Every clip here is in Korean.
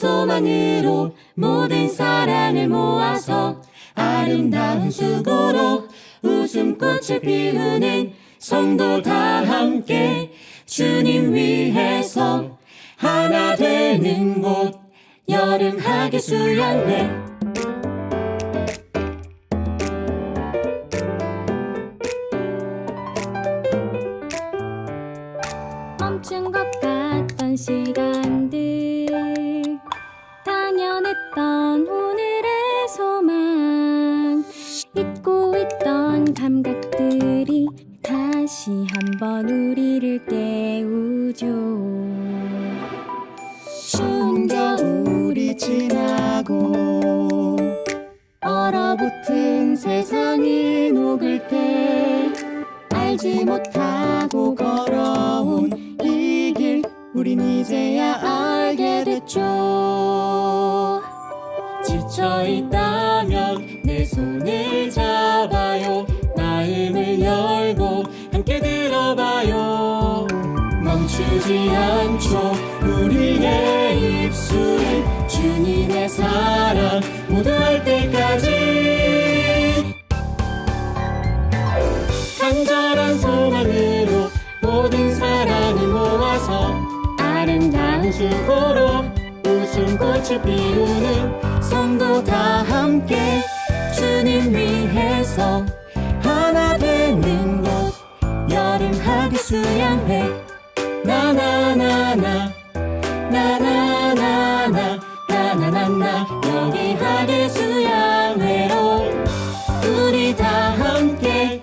소망으로 모든 사랑을 모아서 아름다운 수고로 웃음꽃을 피우는 성도 다 함께 주님 위해서 하나 되는 곳 여름 하계 수양회 멈춘 것 같던 시간들 당연했던 오늘의 소망 잊고 있던 감각들이 다시 한번 우리를 깨우죠. 추운 겨울이 지나고 얼어붙은 세상이 녹을 때 알지 못하고 걸어온 이 길 우린 이제야 알게 됐죠 지쳐 있다면 내 손을 잡아요. 마음을 열고 함께 들어봐요. 멈추지 않죠. 우리의 입술은 주님의 사랑 모두 할 때까지. 간절한 소망으로 모든 사랑을 모아서 아름다운 수고로 웃음 꽃을 피우는 성도 다 함께 주님 위해서 하나 되는 곳 여름 하계 수양회. 나나나나 나나나나 나나나나 여기 하계 수양회로 우리 다 함께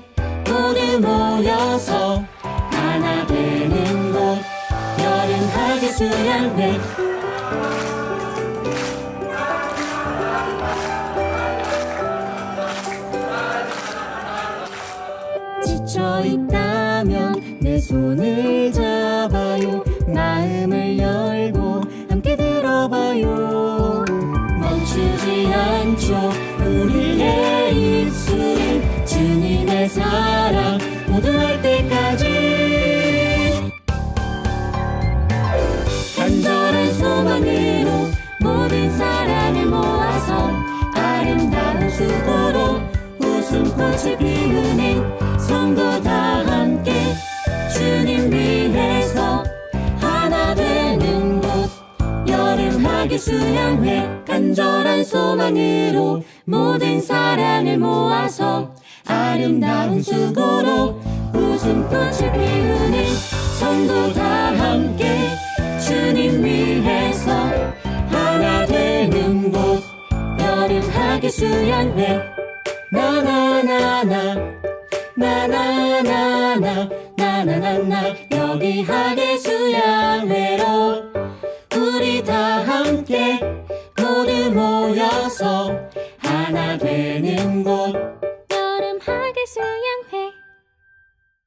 모두 모여서 하나 되는 곳 여름 하계 수양회 손을 잡아요. 마음을 열고 함께 들어봐요. 멈추지 않죠. 우리의 입술은 주님의 사랑 모두 할 때까지. 간절한 소망으로 모든 사랑을 모아서 아름다운 수고로 웃음꽃을 피우는 수양회 간절한 소망으로 모든 사랑을 모아서 아름다운 수고로 웃음꽃을 피우는 성도 다 함께 주님 위해서 하나 되는 곳 여름 하계 수양회. 나나나나 나나나나 나나나나 여기 하계 수양회로 다 함께 모두 모여서 하나 되는 곳. 여름 하계 수양회.